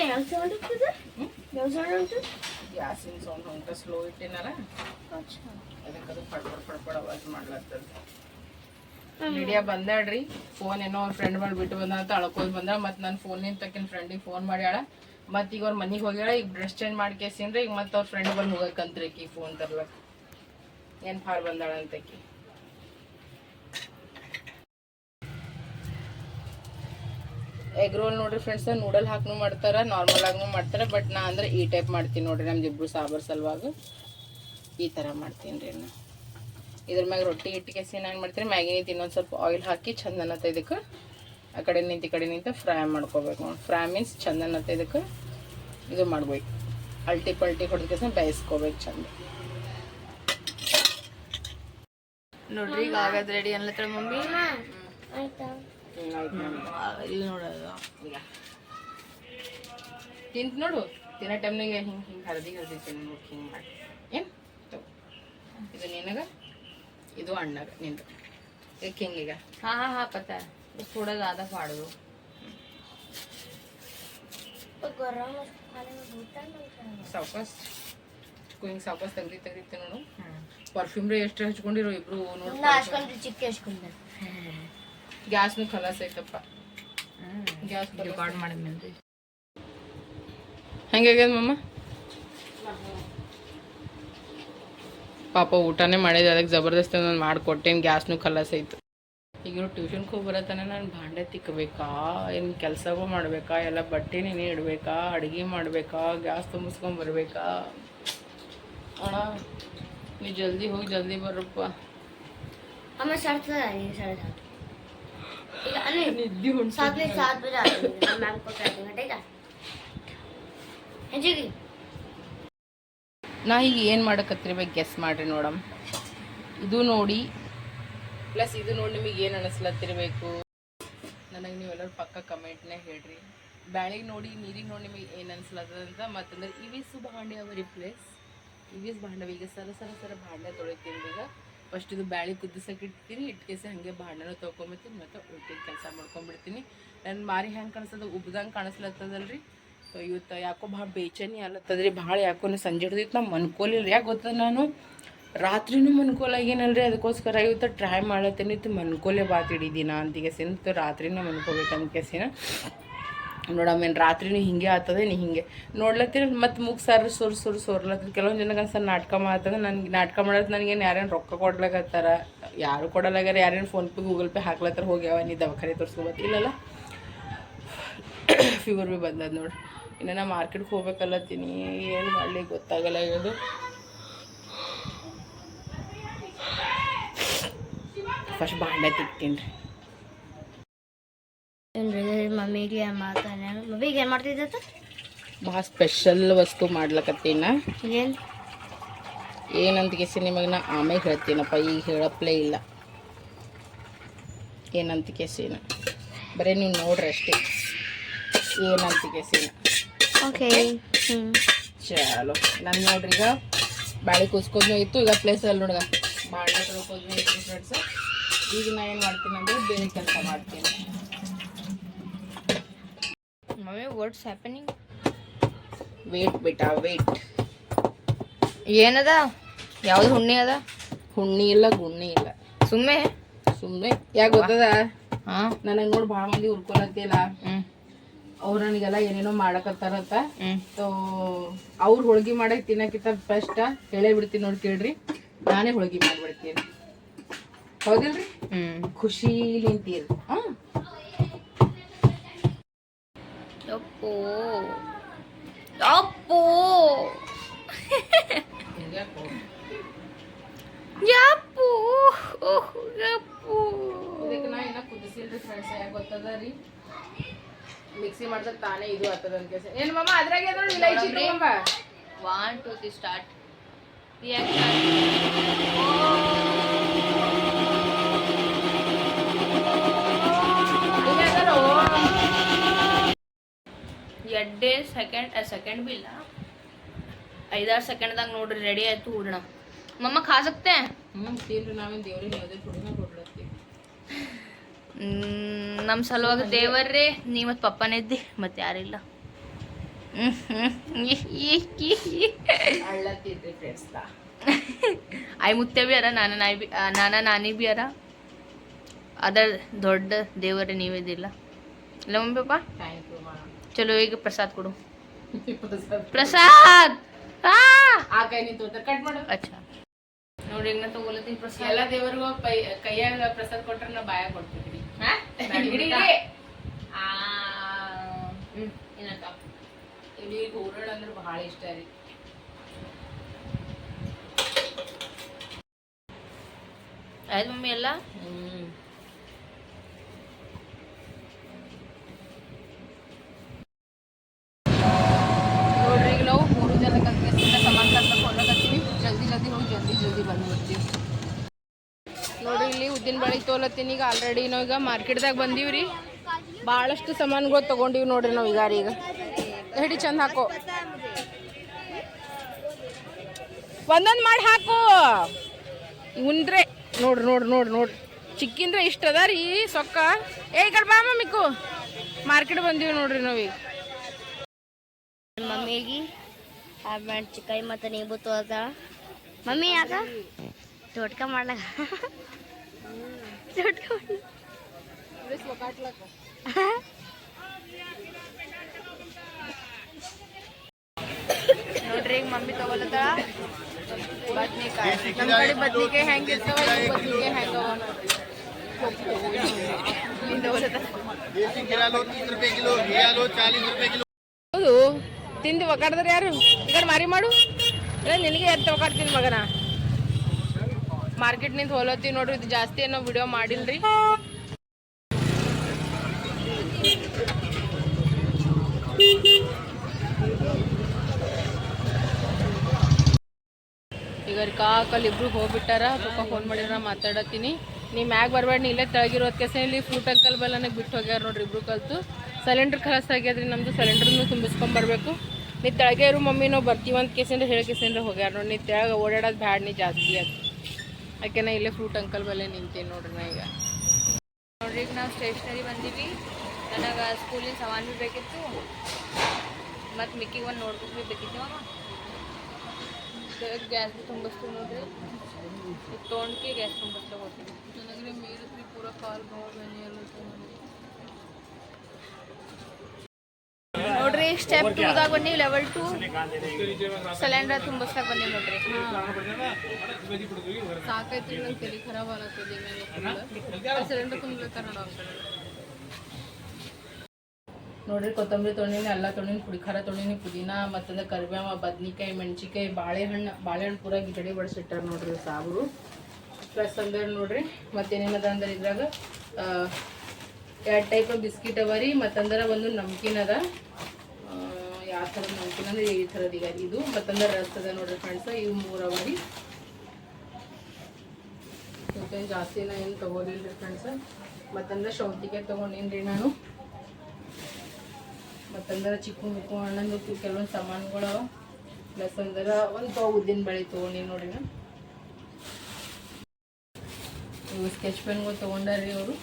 ಯಾವ ಸೌಂಡ್ ಯಾವ ಸೌಂಡ್ ಉಂಟು ಗ್ಯಾಸಿನ ಸೌಂಡ್ ಹೊಂಟ ಸ್ಲೋ ಇಟ್ಟಿನಲ್ಲ ಅದಕ್ಕೆ ಅದು ಬಂದಾಳ್ರಿ. ಫೋನ್ ಏನೋ ಅವ್ರ ಫ್ರೆಂಡ್ ಮಾಡಿ ಬಿಟ್ಟು ಬಂದ ಅಂತ ಅಳ್ಕೊಂಡ್ ಬಂದ ಮತ್ತು ನನ್ನ ಫೋನಿಂದ ತಕ್ಕಿನ ಫ್ರೆಂಡಿಗೆ ಫೋನ್ ಮಾಡ್ಯಾಳ. ಮತ್ತು ಈಗ ಅವ್ರ ಮನೆಗೆ ಹೋಗ್ಯಾಳ. ಈಗ ಡ್ರೆಸ್ ಚೇಂಜ್ ಮಾಡ್ಕೇಸಿನ್ರಿ ಈಗ ಮತ್ತೆ ಅವ್ರ ಫ್ರೆಂಡ್ ಬಂದು ಹೋಗಕ್ಕಂತ್ರಿ ಆಕಿ ಫೋನ್ ತರ್ಲಕ್. ಏನ್ ಫಾರ್ ಬಂದಾಳ ಅಂತಕಿ ಎಗ್ ರೋಲ್ ನೋಡ್ರಿ ಫ್ರೆಂಡ್ಸ್ ನೂಡಲ್ ಹಾಕ್ನು ಮಾಡ್ತಾರ ನಾರ್ಮಲ್ ಆಗ್ನು ಮಾಡ್ತಾರ ಬಟ್ ನಾ ಅಂದ್ರೆ ಈ ಟೈಪ್ ಮಾಡ್ತೀನಿ ನೋಡ್ರಿ ನಮ್ದು ಇಬ್ರು ಸಾಂಬಾರ್ ಸಲುವಾಗಿ. ಈ ಥರ ಮಾಡ್ತೀನಿ ರೀ ನಾನು ಇದ್ರ ಮ್ಯಾಗ ರೊಟ್ಟಿ ಇಟ್ಟಿಗೆ ಏನು ಮಾಡ್ತೀನಿ. ಮ್ಯಾಗಿ ನಿಂತು ಇನ್ನೊಂದು ಸ್ವಲ್ಪ ಆಯಿಲ್ ಹಾಕಿ ಚಂದ ಅನ್ನತ್ತೆ ಇದಕ್ಕೆ. ಆ ಕಡೆ ನಿಂತು ಈ ಕಡೆ ನಿಂತು ಫ್ರೈ ಮಾಡ್ಕೋಬೇಕು. ನೋಡಿ ಫ್ರೈ ಮೀನ್ಸ್ ಚಂದ ಅನ್ನತ್ತೆ ಇದಕ್ಕೆ. ಇದು ಮಾಡ್ಬೇಕು. ಅಲ್ಟಿ ಪಲ್ಟಿ ಹೊಡೆದ ಬೇಯಿಸ್ಕೋಬೇಕು ಚಂದ. ನೋಡ್ರಿ ಈಗ ಆಗದ್ ರೆಡಿ ಅನ್ಲತ್ತಳ ಮಮ್ಮಿ. ಇಲ್ಲಿ ನೋಡೋದು ಈಗ. ತಿಂತ ನೋಡು. ತಿನ್ನೋ ಟೈಮ್ನಾಗ ಹಿಂಗೆ ಹಿಂಗೆ ಹರಿದಿ ಹರಿದಿ ತಿನ್ಬೇಕು ಹಿಂಗೆ ಮಾಡಿ ಇದು ನಿನಗ? ಇದು ಅಣ್ಣಗ ನಿಂದು. ಇದಕ್ಕೆ ಹಿಂಗೀಗ ಹಾ ಹಾ ಹಾ ಪತ. ಥೋಡದ ಆದ ಪಾಡೋದು. ಸಾವಕಾಸ್? ಹಿಂಗೆ ಸಾವಕಾಸ್ ತೆಗ್ದಿ ತೆಗ್ದಿತ್ತೆ ನೋಡು. ಪರ್ಫ್ಯೂಮ್ ರೀ ಎಷ್ಟು ಹಚ್ಕೊಂಡಿರೋ ಇಬ್ರು ನೋಡಿ ಚಿಕ್ಕ ಹಚ್ಕೊಂಡೆ ಗ್ಯಾಸ್ನು ಖಲಾಸ್ ಐತಪ್ಪ ಗ್ಯಾಸ್ ರೆಕಾರ್ಡ್ ಮಾಡಿದ್ಮೇಲೆ ಹೆಂಗಾಗ್ಯದ ಮಮ್ಮ पाप ऊटने अद्क ज़बरदस्ती नानकोटे ग्यासनू खलस ट्यूशन बर ते नान भांडे तिखा इन केसूल बटे नहीं इका अड़ी ग्यास तुम्सको बर अना जल्दी हम जल्दी बरप हमें सात सात बजे मैम को कहते हैं ठीक है जी ನಾ ಈಗ ಏನು ಮಾಡಕತ್ತಿರ್ಬೇಕು ಗೆಸ್ ಮಾಡ್ರಿ ನೋಡಮ್. ಇದು ನೋಡಿ ಪ್ಲಸ್ ಇದು ನೋಡಿ ನಿಮಗೆ ಏನು ಅನಿಸ್ಲತ್ತಿರ್ಬೇಕು ನನಗೆ ನೀವೆಲ್ಲರೂ ಪಕ್ಕ ಕಮೆಂಟ್ನೇ ಹೇಳ್ರಿ. ಬ್ಯಾಳಿಗೆ ನೋಡಿ, ನೀರಿಗೆ ನೋಡಿ ನಿಮಗೆ ಏನು ಅನಿಸ್ಲತ್ತದ ಅಂತ ಮತ್ತಂದ್ರೆ ಇವಿಸು ಭಾಂಡೆ ಅವ ರಿಪ್ಲೇಸ್ ಇವಿಸ್ ಭಾಂಡವ ಈಗ ಸರ ಸರ ಸರ ಭಾಂಡೆ ತೊಳಿತೀನಿ ಈಗ. ಫಸ್ಟ್ ಇದು ಬ್ಯಾಳಿ ಕುದಿಸಕ್ಕೆ ಇಡ್ತೀನಿ, ಇಟ್ಕೇಸಿ ಹಾಗೆ ಭಾಂಡನ ತೊಗೊಂಬತ್ತೀನಿ ಮತ್ತು ಉಳ್ಕಿದ ಕೆಲಸ ಮಾಡ್ಕೊಂಡ್ಬಿಡ್ತೀನಿ ನನ್ನ ಮಾರಿ ಹೆಂಗೆ ಕಾಣಿಸ್ತದ, ಉಬ್ದಂಗೆ ಕಾಣಿಸ್ಲತ್ತದಲ್ರಿ? ಸೊ ಇವತ್ತು ಯಾಕೋ ಭಾಳ ಬೇಚನಿ ಅಲ್ಲತ್ತದ್ರಿ ಭಾಳ ಯಾಕೋ ಸಂಜೆ ಹಿಡ್ದಿತ್ತು ನಾವು ಮನ್ಕೋಲಿಲ್ಲ ಯಾಕೆ ಗೊತ್ತದ ನಾನು? ರಾತ್ರಿನೂ ಮನ್ಕೋಲಾಗೇನಲ್ರಿ ಅದಕ್ಕೋಸ್ಕರ ಇವತ್ತು ಟ್ರೈ ಮಾಡತ್ತೇನೆ ಇತ್ತು ಮನ್ಕೋಲೆ ಬಾತ್ ಹಿಡಿದೀನ ಅಂತಿಗೆಸಿನ ರಾತ್ರಿನೂ ಮನ್ಕೋಬೇಕು ನೋಡಮ್ಮ ಏನು ರಾತ್ರಿನೂ ಹಿಂಗೆ ಆಗ್ತದೆ ನೀ ಹಿಂಗೆ. ನೋಡ್ಲತ್ತೀರ? ಮತ್ತು ಮುಗ್ ಸರ್ ಸುರ್ ಸುರ್ ಸುರ್ಲತ್ತಿರ ಕೆಲವೊಂದು ಜನಕ್ಕೆ ಸರ್ ನಾಟಕ ಮಾಡ್ತದೆ. ನನಗೆ ನಾಟಕ ಮಾಡೋದು ನನಗೇನು ಯಾರೇನು ರೊಕ್ಕ ಕೊಡ್ಲಾಕತ್ತಾರ? ಯಾರು ಕೊಡಲಾಗ್ಯಾರ ಯಾರೇನು ಫೋನ್ಪೇ ಗೂಗಲ್ ಪೇ ಹಾಕ್ಲತ್ತರ? ಹೋಗ್ಯಾವ? ನೀ ದವಾಖಾನೆ ತೋರಿಸ್ಕೋಬೇಕು ಇಲ್ಲಲ್ಲ? ಫೀವರ್ ಭೀ ಬಂದದ ನೋಡಿ. ಇನ್ನು ನಾ ಮಾರ್ಕೆಟ್ಗೆ ಹೋಗ್ಬೇಕಲ್ಲತ್ತೀನಿ. ಏನು ಮಾಡಲಿ ಗೊತ್ತಾಗಲ್ಲ ಇದು ಫಸ್ಟ್ ಬಾಂಡೆ ತಿಕ್ತೀನಿ. ರೀ ಮಮ್ಮಿಗೆ ಮಾಡ್ತಾನೆ ಮಮ್ಮಿಗೆ ಏನು ಮಾಡ್ತಿದ್ದ ಭಾಳ ಸ್ಪೆಷಲ್ ವಸ್ತು ಮಾಡ್ಲಕತ್ತೀನ ಏನು? ಏನಂತ ಕೇಸಿ ನಿಮಗೆ ನಾ ಆಮೇಲೆ ಹೇಳ್ತೀನಪ್ಪ ಈಗ ಹೇಳಪ್ಲೇ ಇಲ್ಲ. ಏನಂತ ಕೇಸಿನ ಬರೀ ನೀವು ನೋಡ್ರಿ ಅಷ್ಟೇ. ಏನಂತ ಕೇಸಿನ ಓಕೆ ಹ್ಞೂ ಚಲೋ. ನಾನು ನೋಡ್ರಿ ಈಗ ಬಾಳೆ ಕುಸ್ಕೋದ್ನೂ ಇತ್ತು ಈಗ ಪ್ಲೇಸ್ ಅಲ್ಲಿ ನೋಡ್ಗ. ಬಾಳೆ ತೊಳ್ಕೋದ್ನೂ ಇತ್ತು ಫ್ರೆಂಡ್ಸ್ ಈಗ ನಾ ಏನು ಮಾಡ್ತೀನಿ ಅಂದ್ರೆ ಬೇರೆ ಕೆಲಸ ಮಾಡ್ತೀನಿ. ಮಮ್ಮಿ ವಾಟ್ಸ್ ಹ್ಯಾಪನಿಂಗ್ ವೇಟ್ ಬಿಟ್ಟ ವೇಟ್ ಏನದ? ಯಾವ್ದು ಹುಣ್ಣಿ ಅದ? ಹುಣ್ಣಿ ಇಲ್ಲ ಗುಣ್ಣಿ ಇಲ್ಲ. ಸುಮ್ಮನೆ ಸುಮ್ಮನೆ ಯಾಕೆ ಗೊತ್ತದ? ಹಾಂ. ನನಗೆ ನೋಡಿ ಭಾಳ ಮಂದಿ ಉರ್ಕೊಳತ್ತಿಲ್ಲ ಹ್ಮ್. ಅವ್ರು ನನಗೆಲ್ಲ ಏನೇನೋ ಮಾಡಕತ್ತಾರಂತ. ಹ್ಮ್. ಸೊ ಅವ್ರು ಹೋಳ್ಗಿ ಮಾಡಕ್ ತಿನ್ನಕ್ಕಿಂತ ಫಸ್ಟ್ ಹೇಳೇ ಬಿಡ್ತೀನಿ ನೋಡಿ ಕೇಳ್ರಿ. ನಾನೇ ಹೋಳ್ಗಿ ಮಾಡ್ಬಿಡ್ತೀನಿ. ಹೌದಿಲ್ರಿ? ಹ್ಮ್. ಖುಷಿ ನಿಂತೀರಿ ಹಾಂ ಅಪ್ಪೋ ಅಪ್ಪೋ ಯಪ್ಪು. ಯಪ್ಪು. ಇದಕ್ಕೆ ನಾ ಇನ್ನ ಕುದಿಸಿಲ್ರಿ ಫ್ರೆಂಡ್ಸ್ ಯಾಕೆ ಗೊತ್ತದ ರೀ? ಮಿಕ್ಸಿ ಮಾಡಿದ್ರೆ ತಾನೇ ಇದು ಆಗ್ತದ ಅಂತ ಕೇಸ ಏನು ಮಮ್ಮ ಅದ್ರಾಗೆ ನೋಡಿ ಇಲೈಚಿ ತಗೊಂಬ ಒನ್ ಟು ತ್ರೀ ಸ್ಟಾರ್ಟ್ ಎಡ್ಡೆ ಸೆಕೆಂಡ್ ಸೆಕೆಂಡ್ ಬಿ ಇಲ್ಲ ಐದಾರು ಸೆಕೆಂಡ್ದಾಗ ನೋಡ್ರಿ ರೆಡಿ ಆಯ್ತು ಹೂರ್ಣ ಮಮ್ಮ ಖಾ ಸಕ್ತೆ ಹ್ಞೂ ತಿನ್ರಿ ನಾವೇನು ದೇವ್ರಿಗೆ ಯಾವುದೇ ಹುಡುಗ ಕೊಡ್ಲತ್ತೀವಿ ನಮ್ಮ ಸಲುವಾಗಿ ದೇವರ್ರೇ ನೀ ಮತ್ತು ಪಪ್ಪನೇ ಇದ್ದಿ ಮತ್ತೆ ಯಾರಿಲ್ಲ. ಆಯ್ ಮುತ್ತೆ ಬಿ ಅರ ನಾನ ನಾಯಿ ಬಿ ನಾನ ನಾನಿ ಬಿ ಅರ ಅದರ ದೊಡ್ಡ ದೇವರೇ ನೀವೇದಿಲ್ಲ ಇಲ್ಲ ಮಮ್ಮಿ ಮಾ ಚಲೋ ಈಗ ಪ್ರಸಾದ್ ಕೊಡು. ಪ್ರಸಾದ್ ಅಚ್ಚಾ. ನೋಡಿ ಈಗ ನಾ ತಗೊಳತ್ತೀನಿ ಪ್ರಸಾದ. ಎಲ್ಲ ದೇವರಿಗೂ ಕೈಯಾಗ ಪ್ರಸಾದ್ ಕೊಟ್ರೆ ನಾ ಬಾಯ ಕೊಡ್ತೀವಿ ಹಾ? ಹಿಡಿ, ಹಿಡಿ. ಆ ಹ್ಮ್ ಏನಕ್ಕ? ಇವ್ನಿಗೆ ಹೂರಣ ಅಂದ್ರೆ ಭಾಳ ಇಷ್ಟ ರೀ. ಆಯ್ತು ಮಮ್ಮಿ ಎಲ್ಲ? ಹ್ಮ್ ನೋಡ್ರಿ ಈಗ ನಾವು ಮೂರು ಜನ ಕಲ್ತಿಸಿಂದ ಸಮಾನ ತರ್ಬೇಕು ಹೊರಗತ್ತೀವಿ ಜಲ್ದಿ ಜಲ್ದಿ ಹೋಗಿ ಜಲ್ದಿ ಜಲ್ದಿ ಬಂದು ಬರ್ತೀವಿ ನೋಡ್ರಿ ಇಲ್ಲಿ ಉದ್ದಿನ ಬಳಿ ತೋಲತ್ತೀನಿ. ಈಗ ಆಲ್ರೆಡಿ ನಾವು ಈಗ ಮಾರ್ಕೆಟ್ದಾಗ ಬಂದೀವಿ ರೀ. ಭಾಳಷ್ಟು ಸಾಮಾನುಗಳು ತೊಗೊಂಡಿವಿ ನೋಡ್ರಿ ನಾವು ಈಗ ರೀ ಈಗ. ಹಿಡಿ ಚಂದ ಹಾಕೋ. ಒಂದೊಂದು ಮಾಡಿ ಹಾಕು. ಉಂದ್ರೆ, ನೋಡ್ರಿ ನೋಡ್ರಿ ನೋಡ್ರಿ ನೋಡ್ರಿ. ಚಿಕ್ಕಿಂದ್ರೆ ಇಷ್ಟ ಅದ ರೀ, ಸೊಕ್ಕ. ಏ ಕಡೆ ಬಾ ಮಮ್ಮಿಕ್ಕು ಮಾರ್ಕೆಟ್ ಬಂದೀವಿ ನೋಡ್ರಿ ನಾವೀಗ ಮಮ್ಮಿಗೆ ಚಿಕಾಯಿ ಮತ್ತು ನೀವು ತೋದ ಮಮ್ಮಿ ಯಾಕ? ತೋಟ್ಕ ಮಾಡ್ಲಾಕ ತೋಟ್ಕ ನೋಡ್ರಿ ಈಗ ಮಮ್ಮಿ ತಗೊಳತ್ತಾಳ. ಬದ್ನಿಕಾಯಿ. ನಮ್ಮ ಕಡೆ ಬದ್ನಿಕಾಯಿ ಹೆಂಗೆ ಇರ್ತಾವ ಬದ್ನಿಕಾಯಿ ತಗೊಳತ್ತಾಳ. ಹೌದು, ತಿಂದು ಒಗಾಡ್ದಾರ ಯಾರು? ಈ ಕಡೆ ಮಾರಿ ಮಾಡು. ನಿನಗೆ ಎತ್ತ ಒಗಾಡ್ತೀನಿ ಮಗನ? ಮಾರ್ಕೆಟ್ ನಿಂತ ಹೋಲತ್ತೀವಿ ನೋಡ್ರಿ, ಇದು ಜಾಸ್ತಿ ಏನೋ ವಿಡಿಯೋ ಮಾಡಿಲ್ರಿ. ಈಗ ಕಾಕಲ್ ಇಬ್ರು ಹೋಗ್ಬಿಟ್ಟಾರ ಪಪ್ಪ ಫೋನ್ ಮಾಡಿರ ಮಾತಾಡತ್ತೀನಿ. ನೀ ಮ್ಯಾಗ ಬರ್ಬೇಡ, ನೀ ಇಲ್ಲೇ ತೆಳಗಿರೋ ಕೆಸ ಇಲ್ಲಿ ಫ್ರೂಟ್ ಅಂಕಲ್ ಬಲ್ಲ ನನಗೆ ಬಿಟ್ಟು ಹೋಗ್ಯಾರ ನೋಡ್ರಿ ಇಬ್ರು ಕಲ್ತು. ಸಿಲಿಂಡ್ರ್ ಕಲಸ್ ಆಗ್ಯದ್ರಿ ನಮ್ದು ಸಿಲಿಂಡ್ರನ್ನು ತುಂಬಿಸ್ಕೊಂಬರ್ಬೇಕು ನೀ ತೆಳಗೆ ಇರು ಮಮ್ಮಿ, ನಾವು ಬರ್ತೀವಿ ಅಂತ ಕೇಸಂದ್ರೆ ಹೇಳಿ ಕೇಸಂದ್ರೆ ಹೋಗ್ಯಾರ ನೋಡಿ, ನೀ ತೆಳಗೆ ಓಡಾಡೋದು ಬ್ಯಾಡ್, ನೀ ಜಾಸ್ತಿ ಅದು ಯಾಕೆ ನಾ ಇಲ್ಲೇ ಫ್ರೂಟ್ ಅಂಕಲ್ ಬಲ್ಲೇ ನಿಂತೀನಿ ನೋಡ್ರಿ ನಾ ಈಗ. ನೋಡ್ರಿ, ಈಗ ನಾವು ಸ್ಟೇಷ್ನರಿ ಬಂದೀವಿ. ನನಗೆ ಸ್ಕೂಲಿನ ಸಾಮಾನು ಭೀ ಬೇಕಿತ್ತು. ಮತ್ತು ಮಿಕ್ಕಿಗೆ ಒಂದು ನೋಟ್ಬುಕ್ ಭೀ ಬೇಕಿತ್ತು ಗ್ಯಾಸ್ ಭೀ ತುಂಬಿಸ್ತೀವಿ ನೋಡ್ರಿ. ತೊಗೊಂಡ್ಕಿ ಗ್ಯಾಸ್ ತುಂಬಿಸ್ತಾ ಹೋಗ್ತೀವಿ ನನಗೆ ಮೀರತ್ರಿ, ಪೂರ ಕಾಲ್ ನೋಡ್ರಿ ಸ್ಟೆಪ್ ಟೂದಾಗ ಬನ್ನಿ ಲೆವೆಲ್ ಟು ಸಿಲಿಂಡರ್ ತುಂಬಿಸ್ಲಾಕ ಬಂದಿ ನೋಡ್ರಿ. ಸಾಕೈತಿ ನಂಗೆ ತಲೆ ಖರಾಬ್ ಆಗತ್ತದ ಸಿಲಿಂಡರ್ ತುಂಬ್ಲತ್ತಾರ ನೋಡೋ ನೋಡ್ರಿ ಕೊತ್ತಂಬರಿ ತೊಣ್ಣಿನ ಅಲ್ಲ ತೊಣ್ಣಿನ ಪುಡಿ ಖಾರ ತೊಣ್ಣಿನ ಪುದೀನ ಮತ್ತಂದ್ರೆ ಕರಿಬೇವ ಬದ್ನಿಕಾಯಿ ಮೆಣಸಿಕಾಯಿ ಬಾಳೆಹಣ್ಣು ಬಾಳೆಹಣ್ಣು ಪೂರ ಗಿಡಡಿ ಬಡಿಸಿಟ್ಟಾರ ನೋಡ್ರಿ ಸಾಬರು. ಪ್ಲಸ್ ಅಂದ್ರೆ ನೋಡ್ರಿ ಮತ್ತೇನೇನದ ಅಂದ್ರೆ ಇದ್ರಾಗ ಎರಡು ಟೈಪ್ ಬಿಸ್ಕಿಟ್ ಅವ ರೀ ಮತ್ತಂದ್ರೆ ಒಂದು ನಮ್ಕಿನ್ ಅದ ಯಾವ ಥರ ಅಂದ್ರೆ ಈ ಥರದ ಈಗ ಇದು ಮತ್ತಂದ್ರೆ ರಸ್ ಅದ ನೋಡ್ರಿ ಫ್ರೆಂಡ್ಸ್ ಇವು ಮೂರು ಅವ ರೀ. ಮತ್ತೆ ಜಾಸ್ತಿ ನಾ ಏನು ತೊಗೊಂಡಿಲ್ಲ ಫ್ರೆಂಡ್ಸ್ ಮತ್ತಂದ್ರೆ ಶೌತಿಗೆ ತೊಗೊಂಡೇನ್ರಿ ನಾನು. ಮತ್ತಂದ್ರೆ ಚಿಕ್ಕ ಮುಕ್ಕು ಹಣ್ಣಂದು ಕೆಲವೊಂದು ಸಾಮಾನುಗಳು ಪ್ಲಸ್ ಅಂದ್ರೆ ಒಂದು ಪಾವು ಉದ್ದಿನ ಬಳೆ ತೊಗೊಂಡಿ ನೋಡ್ರಿ ನಾನು ಇವು ಸ್ಕೆಚ್ ಪೆನ್ಗಳು ತೊಗೊಂಡಾರ್ರಿ ಅವರು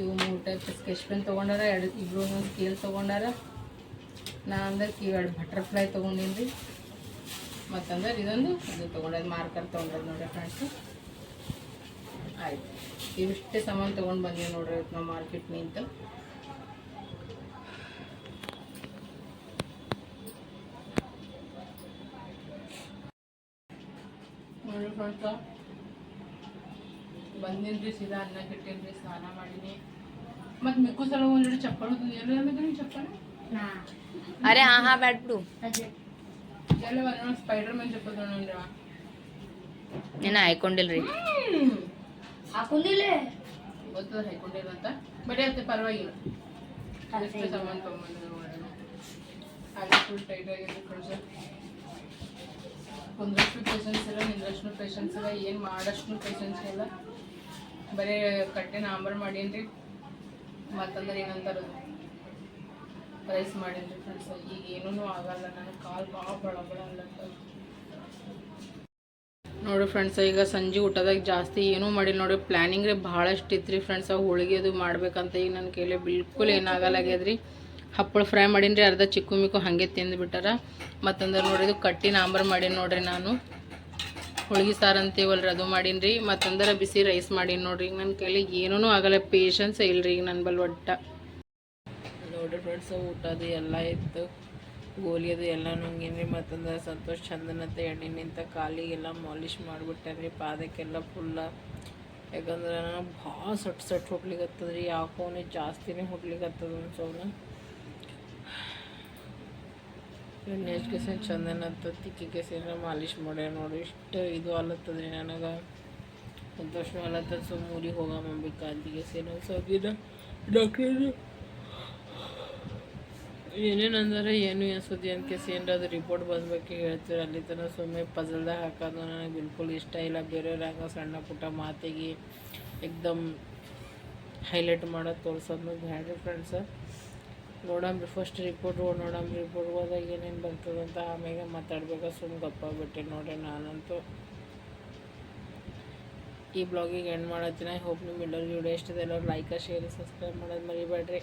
ಇವು ಮೂರು ಟೈಪ್ ಸ್ಕೆಚ್ ಪೆನ್ ತೊಗೊಂಡಾರ, ಎರಡು ಇಬ್ಬರು ಒಂದು ಸ್ಕೇಲ್ ತೊಗೊಂಡಾರ. ನಾ ಅಂದ್ರೆ ಎರಡು ಬಟರ್ಫ್ಲೈ ತೊಗೊಂಡೀನಿ ಮತ್ತಂದ್ರೆ ಇದೊಂದು ಇದು ತೊಗೊಂಡದ ಮಾರ್ಕರ್ ತೊಗೊಂಡದ ನೋಡ್ರಿ ಫ್ರೆಂಡ್ಸ್ ಆಯ್ತು. ಇವಿಷ್ಟೇ ಸಾಮಾನು ತೊಗೊಂಡು ಬಂದೀವಿ ನೋಡ್ರಿ ನಾವು ಮಾರ್ಕೆಟ್ ನಿಂತ. ನೋಡ್ರಿ ಫ್ರೆಂಡ್ಸ ಬಂದಿನ್ರಿ ಸೀದಾ ಅನ್ನ ಕೆಟ್ಟಿನ್ರಿ ಸ್ನಾನ ಮಾಡೀನಿ. ಮತ್ತು ಮಿಕ್ಕು ಸಲ ಒಂದೆರಡು ಚಪ್ಪಲ್ ಎಲ್ಲ ಎಲ್ಲ ಚಪ್ಪಲ್? ಅರೆ ಹಾಂ ಹಾಂ ಬ್ಯಾಡ್ ಬಿಡು. ಎಲ್ಲ ಒಂದು ಸ್ಪೈಡರ್ ಮ್ಯಾನ್ ಚಪ್ಪಲ್ ತೊಗೊಂಡ್ರಿ ಏನ ಹಾಕೊಂಡಿಲ್ರಿ ಹಾಕೊಂಡಿಲ್ಲ. ಗೊತ್ತದ ಹಾಕೊಂಡಿರಂತ ಬರೀ ಅತ್ತೆ ಪರವಾಗಿಲ್ಲ. ಎಷ್ಟು ಸಾಮಾನು ತೊಗೊಂಬಂದ್ರೆ ಹಾಗೆ ಫುಲ್ ಟೈಟ್ ಆಗಿದೆ ಫ್ರೆಂಡ್ಸ್ ಕುಂದ್ರಷ್ಟು ಪೇಷನ್ಸ್ ಇಲ್ಲ ನಿಂದ್ರಷ್ಟು ಪೇಷನ್ಸ್ ಇಲ್ಲ ಏನು ಮಾಡಷ್ಟು ಪೇಷನ್ಸ್ ಇಲ್ಲ. ಬರೀ ಕಟ್ಟಿನ ಆಂಬರ್ ಮಾಡೀನಿ ಮತ್ತಂದ್ರೆ ಏನಂತಾರೆ ರೈಸ್ ಮಾಡೀನಿ ಫ್ರೆಂಡ್ಸ್ ಈಗ ಏನೂ ಆಗಲ್ಲ ನನಗೆ ಕಾಲು ಭಾಳ ಬಳ ಬಳ ಅಲ್ಲತ್ತ ನೋಡಿ ಫ್ರೆಂಡ್ಸ್ ಈಗ ಸಂಜೆ ಊಟದಾಗ ಜಾಸ್ತಿ ಏನೂ ಮಾಡಿಲ್ಲ ನೋಡಿ ಪ್ಲ್ಯಾನಿಂಗ್ ರೀ ಭಾಳಷ್ಟು ಇತ್ತು ರೀ ಫ್ರೆಂಡ್ಸ್ ಹೋಳಿಗೆ ಅದು ಮಾಡ್ಬೇಕಂತ ಈಗ ನನ್ನ ಕೈಲಿ ಬಿಲ್ಕುಲ್ ಏನಾಗಲ್ಲಾಗ್ಯದ್ರಿ ಹಪ್ಪಳ ಫ್ರೈ ಮಾಡೀನಿ ರೀ ಅರ್ಧ ಚಿಕ್ಕು ಮಿಕ್ಕು ಹಾಗೆ ತಿಂದುಬಿಟ್ಟಾರ. ಮತ್ತಂದ್ರೆ ನೋಡಿ ಇದು ಕಟ್ಟಿನ ಆಂಬರ್ ಮಾಡೀನಿ ನೋಡಿರಿ ನಾನು. ಹೋಳ್ಗೆ ಸಾರು ಅಂತೀವಲ್ರಿ, ಅದು ಮಾಡೀನಿ ರೀ ಮತ್ತಂದ್ರೆ ಬಿಸಿ ರೈಸ್ ಮಾಡೀನಿ ನೋಡ್ರಿ. ಈಗ ನನ್ನ ಕೈಲಿ ಏನೂ ಆಗಲ್ಲ ಪೇಷನ್ಸ್ ಇಲ್ರಿ ಈಗ ನನ್ನ ಬಲ್ ಒಟ್ಟ. ನೋಡ್ರಿ ಫ್ರೆಂಡ್ಸ್ ಊಟದು ಎಲ್ಲ ಇತ್ತು. ಗೋಲಿಯದು ಎಲ್ಲ ನುಂಗಿನ್ರಿ, ಮತ್ತಂದ್ರೆ ಸಂತೋಷ್ ಚಂದನಂತ ಎಣ್ಣೆ ನಿಂತ ಕಾಲಿಗೆಲ್ಲ ಮಾಲಿಶ್ ರೀ ಪಾದಕ್ಕೆಲ್ಲ ಫುಲ್ಲ ಯಾಕಂದ್ರೆ ನನಗೆ ಭಾಳ ಸಟ್ ಸಟ್ ಹೋಗ್ಲಿಕ್ಕೆ ರೀ ಯಾಕೋನೇ ಜಾಸ್ತಿನೇ ಹೊಡ್ಲಿಕತ್ತದ ಅನ್ಸೋನ ಎಣ್ಣೆ ಹಚ್ಕೆಸೆ ಚಂದನ ತಿಕ್ಕಿ ಕೆಸೆನ ಮಾಲಿಶ್ ಮಾಡ್ಯಾರ ನೋಡಿ. ಇಷ್ಟು ಇದು ಅಲ್ಲತ್ತದ್ರಿ ನನಗೆ. ಸಂತೋಷ ಅಲ್ಲತ್ತದ ಸೊ ಊರಿಗೆ ಹೋಗಮ್ಮ ಅಂತಿಗೆ ಸೇನೋ ಸದಿನ ಡಾಕ್ಟರ್ ಏನೇನು ಏನು ಅನ್ಸೋದು ಅಂತ ಕೇಸಿ. ಏನ್ರ ಅದು ರಿಪೋರ್ಟ್ ಬಂದ್ಬೇಕು ಹೇಳ್ತೀರ. ಅಲ್ಲಿ ತನಕ ಸುಮ್ಮನೆ ಪಜಲ್ದಾಗ ಹಾಕೋದು ನನಗೆ ಬಿಲ್ಕುಲ್ ಇಷ್ಟ ಇಲ್ಲ. ಬೇರೆಯವ್ರ ಹಂಗೆ ಸಣ್ಣ ಪುಟ್ಟ ಮಾತಿಗೆ, ಎಕ್ದಮ್ ಹೈಲೈಟ್ ಮಾಡೋದು ತೋರ್ಸೋದು. ಬ್ಯಾಡ್ರಿ ಫ್ರೆಂಡ್ಸ ನೋಡಂಬ್ರಿ ಫಸ್ಟ್ ರಿಪೋರ್ಟ್ ನೋಡಂಬ್ರಿ ರಿಪೋರ್ಟ್ ಹೋದಾಗ ಏನೇನು ಬರ್ತದಂತ ಆಮೇಲೆ ಮಾತಾಡ್ಬೇಕು. ಸುಮ್ಮನೆ ಗಪ್ಪ ಬಿಟ್ಟೆ ನೋಡ್ರಿ ನಾನಂತೂ. ಈ ಬ್ಲಾಗಿಗೆ ಎಂಡ್ ಮಾಡತ್ತೀನಿ. ಐ ಹೋಪ್ ನಿಮ್ಮ ಎಲ್ಲರಿಗೂ ವಿಡಿಯೋ ಇಷ್ಟ ಎಲ್ಲರೂ ಲೈಕ್ ಶೇರ್ ಸಬ್ಸ್ಕ್ರೈಬ್ ಮಾಡೋದು ಮರಿಬೇಡ್ರಿ.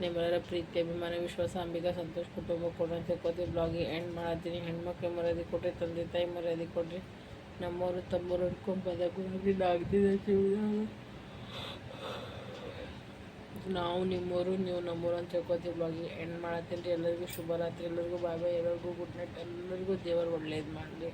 ನಿಮ್ಮೆಲ್ಲರ ಪ್ರೀತಿ, ಅಭಿಮಾನ, ವಿಶ್ವಾಸ ಅಂಬಿಕ ಸಂತೋಷ ಕುಟುಂಬ ಕೊಡ್ರಿ ಅಂತ ತಿಳ್ಕೊತೀವಿ. ಬ್ಲಾಗಿಗೆ ಎಂಡ್ ಮಾಡತ್ತೀನಿ. ಹೆಣ್ಮಕ್ಳು ಮರ್ಯಾದೆ ಕೊಟ್ಟರೆ ತಂದೆ ತಾಯಿ ಮರ್ಯಾದೆ ಕೊಡ್ರಿ ನಮ್ಮವರು, ತಮ್ಮವರು ಅನ್ಕೊಂಬದ ಗುಣ ಆಗ್ತಿದೆ ನಾವು ನಿಮ್ಮೂರು, ನೀವು ನಮ್ಮೂರು ಅಂತ ತಿಳ್ಕೊತೀವಿ ಬ್ಲಾಗಿ. ಎಂಡ್ ಮಾಡತ್ತೀನಿ ರೀ ಎಲ್ಲರಿಗೂ ಶುಭರಾತ್ರಿ, ಎಲ್ಲರಿಗೂ ಬಾಯ್ ಬಾಯ್, ಎಲ್ಲರಿಗೂ ಗುಡ್ ನೈಟ್, ಎಲ್ಲರಿಗೂ ದೇವರು ಒಳ್ಳೇದು ಮಾಡಲಿ.